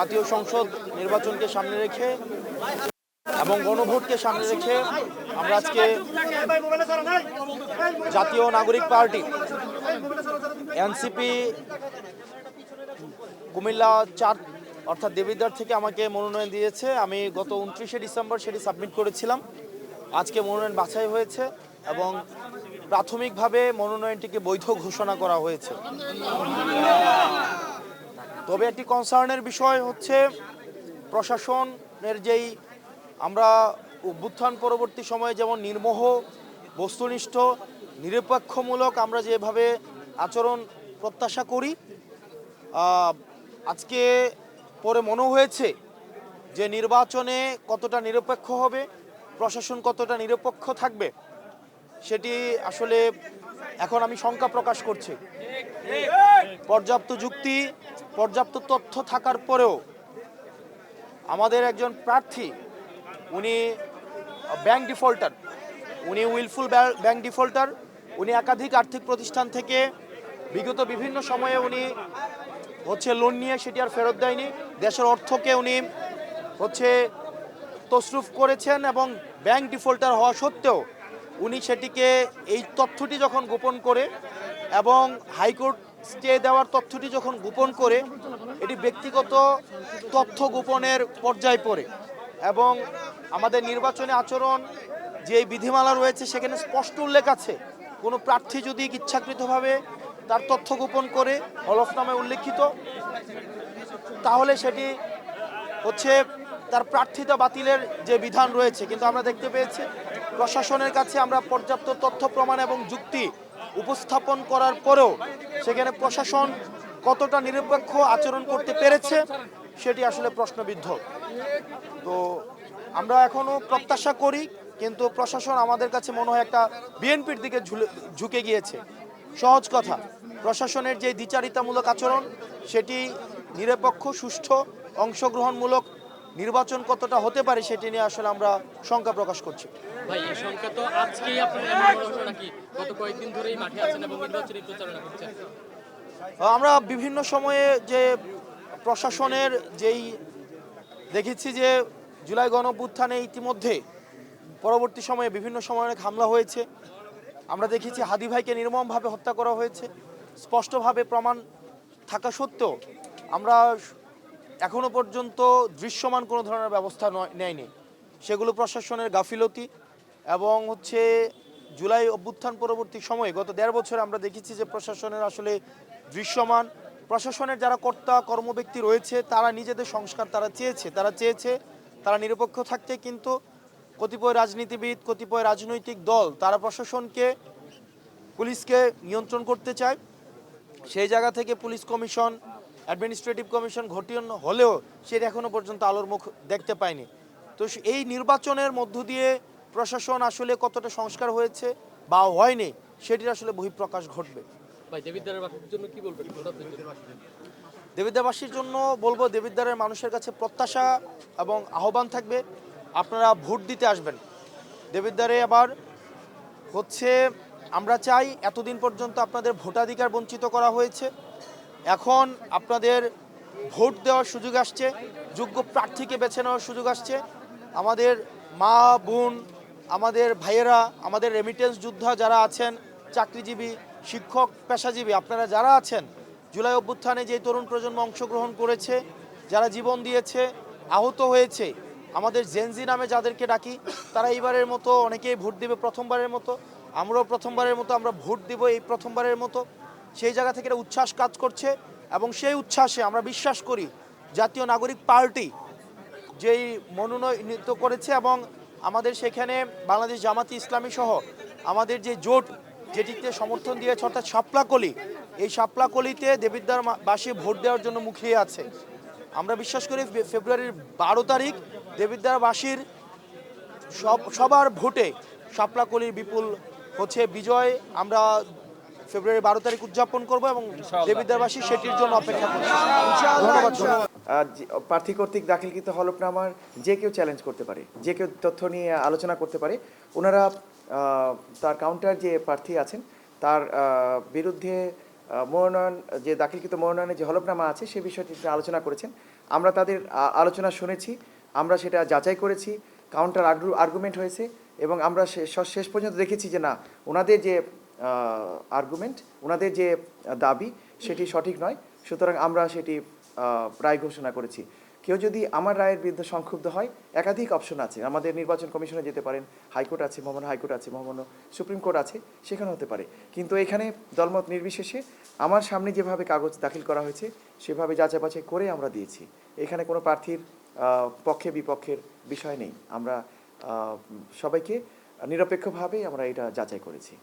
জাতীয় সংসদ নির্বাচনকে সামনে রেখে এবং গণভোটকে সামনে রেখে আমরা আজকে জাতীয় নাগরিক পার্টি, এনসিপি, কুমিল্লা চার, অর্থাৎ দেবিদ্বার থেকে আমাকে মনোনয়ন দিয়েছে। আমি গত উনত্রিশে ডিসেম্বর সেটি সাবমিট করেছিলাম। আজকে মনোনয়ন বাছাই হয়েছে এবং প্রাথমিকভাবে মনোনয়নটিকে বৈধ ঘোষণা করা হয়েছে। তবে একটি কনসার্নের বিষয় হচ্ছে প্রশাসনের যেই আমরা অভ্যুত্থান পরবর্তী সময়ে যেমন নির্মোহ, বস্তুনিষ্ঠ, নিরপেক্ষমূলক আমরা যেভাবে আচরণ প্রত্যাশা করি আজকে পরে মনে হয়েছে যে নির্বাচনে কতটা নিরপেক্ষ হবে, প্রশাসন কতটা নিরপেক্ষ থাকবে সেটি আসলে এখন আমি শঙ্কা প্রকাশ করছি। পর্যাপ্ত যুক্তি, পর্যাপ্ত তথ্য থাকার পরেও আমাদের একজন প্রার্থী, উনি ব্যাংক ডিফল্টার উনি উইলফুল ব্যাংক ডিফল্টার উনি একাধিক আর্থিক প্রতিষ্ঠান থেকে বিগত বিভিন্ন সময়ে উনি হচ্ছে লোন নিয়ে সেটি আর ফেরত দেয়নি। দেশের অর্থকে উনি হচ্ছে তসরুফ করেছেন এবং ব্যাংক ডিফল্টার হওয়া সত্ত্বেও উনি সেটিকে এই তথ্যটি যখন গোপন করে এবং হাইকোর্ট স্টে দেওয়ার তথ্যটি যখন গোপন করে, এটি ব্যক্তিগত তথ্য গোপনের পর্যায়ে পড়ে এবং আমাদের নির্বাচনী আচরণ যে বিধিমালা রয়েছে সেখানে স্পষ্ট উল্লেখ আছে। কোনো প্রার্থী যদি ইচ্ছাকৃতভাবে তার তথ্য গোপন করে হলফনামে উল্লেখিত, তাহলে সেটি হচ্ছে তার প্রার্থিতা বাতিলের যে বিধান রয়েছে। কিন্তু আমরা দেখতে পেয়েছি, প্রশাসনের কাছে আমরা পর্যাপ্ত তথ্য, প্রমাণ এবং যুক্তি উপস্থাপন করার পরেও সেখানে প্রশাসন কতটা নিরপেক্ষ আচরণ করতে পেরেছে, সেটি আসলে প্রশ্নবিদ্ধ। তো আমরা এখনও প্রত্যাশা করি, কিন্তু প্রশাসন আমাদের কাছে মনে হয় একটা বিএনপির দিকে ঝুঁকে গিয়েছে। সহজ কথা, প্রশাসনের যে দ্বিচারিতামূলক আচরণ, সেটি নিরপেক্ষ, সুষ্ঠু অংশগ্রহণমূলক নির্বাচন কতটা হতে পারে সেটি নিয়ে আসলে আমরা শঙ্কা প্রকাশ করছি। ভাই এই সংখ্যা তো আজকেই আপনার নাকি? গত কয়েকদিন ধরেই মাঠে আছেন এবং নির্বাচনী প্রচারণা করছেন। আমরা বিভিন্ন সময়ে যে প্রশাসনের যেই দেখেছি যে জুলাই গণঅভ্যুত্থানে ইতিমধ্যে পরবর্তী সময়ে বিভিন্ন সময়ে অনেক হামলা হয়েছে। আমরা দেখেছি হাদি ভাইকে নির্মমভাবে হত্যা করা হয়েছে। স্পষ্টভাবে প্রমাণ থাকা সত্ত্বেও আমরা এখনও পর্যন্ত দৃশ্যমান কোনো ধরনের ব্যবস্থা নয়- নেয়নি। সেগুলো প্রশাসনের গাফিলতি এবং হচ্ছে জুলাই অভ্যুত্থান পরবর্তী সময়ে গত দেড় বছরে আমরা দেখেছি যে প্রশাসনের আসলে দৃশ্যমান। প্রশাসনের যারা কর্তা, কর্মব্যক্তি রয়েছে, তারা নিজেদের সংস্কার তারা চেয়েছে তারা চেয়েছে, তারা নিরপেক্ষ থাকতে কিন্তু কতিপয় রাজনীতিবিদ, কতিপয় রাজনৈতিক দল, তারা প্রশাসনকে, পুলিশকে নিয়ন্ত্রণ করতে চায়। সেই জায়গা থেকে পুলিশ কমিশন অ্যাডমিনিস্ট্রেটিভ কমিশন ঘটিয়ে হলেও সেটা এখনও পর্যন্ত আলোর মুখ দেখতে পায়নি। তো এই নির্বাচনের মধ্য দিয়ে প্রশাসন আসলে কতটা সংস্কার হয়েছে বা হয়নি সেটির আসলে বহিঃপ্রকাশ ঘটবে? দেবিদ্বারবাসীর জন্য বলব দেবিদ্বারের মানুষের কাছে প্রত্যাশা এবং আহ্বান থাকবে আপনারা ভোট দিতে আসবেন। দেবিদ্বারে আবার হচ্ছে আমরা চাই এতদিন পর্যন্ত আপনাদের ভোটাধিকার বঞ্চিত করা হয়েছে। এখন আপনাদের ভোট দেওয়ার সুযোগ আসছে, যোগ্য প্রার্থীকে বেছে নেওয়ার সুযোগ আসছে। আমাদের মা, বোন, আমাদের ভাইয়েরা, আমাদের রেমিটেন্স যোদ্ধা যারা আছেন, চাকরিজীবী, শিক্ষক, পেশাজীবী, আপনারা যারা আছেন, জুলাই অভ্যুত্থানে যে তরুণ প্রজন্ম অংশগ্রহণ করেছে, যারা জীবন দিয়েছে, আহত হয়েছে, আমাদের জেনজি নামে যাদেরকে ডাকি, তারা এইবারের মতো অনেকেই ভোট দেবে প্রথমবারের মতো, আমরাও প্রথমবারের মতো, আমরা ভোট দিব এই প্রথমবারের মতো। সেই জায়গা থেকে একটা উচ্ছ্বাস কাজ করছে এবং সেই উচ্ছ্বাসে আমরা বিশ্বাস করি জাতীয় নাগরিক পার্টি যেই মনোনয়নিত করেছে এবং আমাদের সেখানে বাংলাদেশ জামাতি ইসলামী সহ আমাদের যে জোট যেটিতে সমর্থন দিয়েছে, অর্থাৎ শাপলাকলি, এই শাপলাকলিতে দেবিদ্বার মা- বাসী ভোট দেওয়ার জন্য মুখিয়ে আছে। আমরা বিশ্বাস করি ফেব্রুয়ারির বারো তারিখ দেবিদ্বারবাসীর সব সবার ভোটে শাপলাকলির বিপুল হচ্ছে বিজয়। আমরা ফেব্রুয়ারি বারো তারিখ উদযাপন করব এবং দেবিদ্বারবাসী সেটির জন্য অপেক্ষা করছি ধন্যবাদ প্রার্থী কর্তৃক দাখিলকৃত হলফনামার যে কেউ চ্যালেঞ্জ করতে পারে যে কেউ তথ্য নিয়ে আলোচনা করতে পারে ওনারা তার কাউন্টার যে প্রার্থী আছেন তার বিরুদ্ধে মনোনয়ন যে দাখিলকৃত মনোনয়নের যে হলফনামা আছে সে বিষয়টি তিনি আলোচনা করেছেন। আমরা তাদের আলোচনা শুনেছি আমরা সেটা যাচাই করেছি কাউন্টার আর্গুমেন্ট হয়েছে এবং আমরা শেষ পর্যন্ত দেখেছি যে না ওনাদের যে আর্গুমেন্ট ওনাদের যে দাবি, সেটি সঠিক নয়। সুতরাং আমরা সেটি রায় ঘোষণা করেছি। কেউ যদি আমার রায়ের বিরুদ্ধে সংক্ষুব্ধ হয়, একাধিক অপশন আছে। আমাদের নির্বাচন কমিশনে যেতে পারেন, হাইকোর্ট আছে, মহামান্য হাইকোর্ট আছে, মহামান্য সুপ্রিম কোর্ট আছে, সেখানে হতে পারে। কিন্তু এখানে দলমত নির্বিশেষে আমার সামনে যেভাবে কাগজ দাখিল করা হয়েছে, সেভাবে যাচাই বাছাই করে আমরা দিয়েছি। এখানে কোনো প্রার্থীর পক্ষে, বিপক্ষের বিষয় নেই। আমরা সবাইকে নিরপেক্ষভাবেই আমরা এটা যাচাই করেছি।